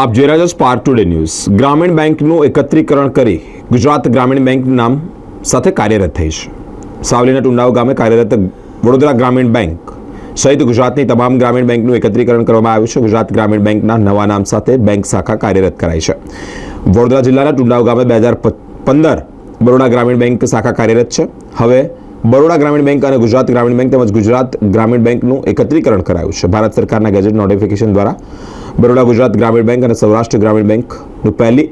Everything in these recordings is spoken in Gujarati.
આપ જોઈ રહ્યા છો સ્પાર્ક ટુડે ન્યૂઝ ગ્રામીણ બેંકનું એકત્રીકરણ કરી ગુજરાત ગ્રામીણ બેંક નામ સાથે કાર્યરત થઈ છે. સાવલીના ટુંડાવ ગામે કાર્યરત વડોદરા ગ્રામીણ બેંક સહિત ગુજરાતની તમામ ગ્રામીણ બેંકનું એકત્રીકરણ કરવામાં આવ્યું છે. ગુજરાત ગ્રામીણ બેંકના નવા નામ સાથે બેંક શાખા કાર્યરત કરાઈ છે. વડોદરા જિલ્લાના ટુંડાવ ગામે બે હજાર પંદર બરોડા ગ્રામીણ બેંક શાખા કાર્યરત છે. હવે બરોડા ગ્રામીણ બેંક અને ગુજરાત ગ્રામીણ બેંક તેમજ ગુજરાત ગ્રામીણ બેંકનું એકત્રીકરણ કરાયું છે. ભારત સરકારના ગેજેટ નોટિફિકેશન દ્વારા બરોડા ગુજરાત ગ્રામીણ બેંક અને સૌરાષ્ટ્ર ગ્રામીણ બેંકનું પહેલી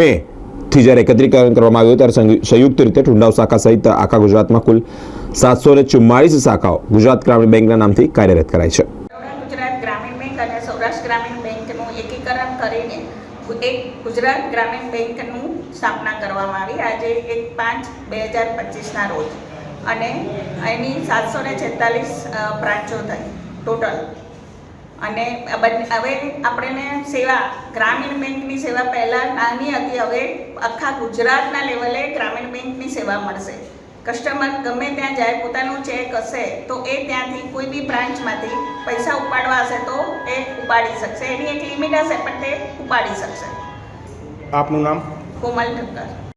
મેથી જ્યારે એકત્રીકરણ કરવામાં આવ્યું ત્યારે સંયુક્ત રીતે ઠુંડાવ શાખા સહિત આખા ગુજરાતમાં કુલ સાતસો ને ચુમ્માળીસ શાખાઓ ગુજરાત ગ્રામીણ બેંકના નામથી કાર્યરત કરાઈ છે. ગુજરાત ગ્રામીણ બેંકનું સ્થાપના કરવામાં આવી. આજે એક પાંચ બે હજાર પચીસના રોજ. અને એની સાતસો ને છેતાલીસ બ્રાન્ચો થઈ. ટોટલ અને હવે આપણને સેવા ગ્રામીણ બેંકની સેવા પહેલાં નાની હતી હવે આખા ગુજરાતના લેવલે ગ્રામીણ બેંકની સેવા મળશે. કસ્ટમર ગમે ત્યાં જાય પોતાનું ચેક હશે તો એ ત્યાંથી કોઈ બી બ્રાન્ચમાંથી પૈસા ઉપાડવા હશે તો એ ઉપાડી શકશે. એની એક લિમિટ હશે પણ તે ઉપાડી શકશે. આપનું નામ? કોમલ ઠક્કર.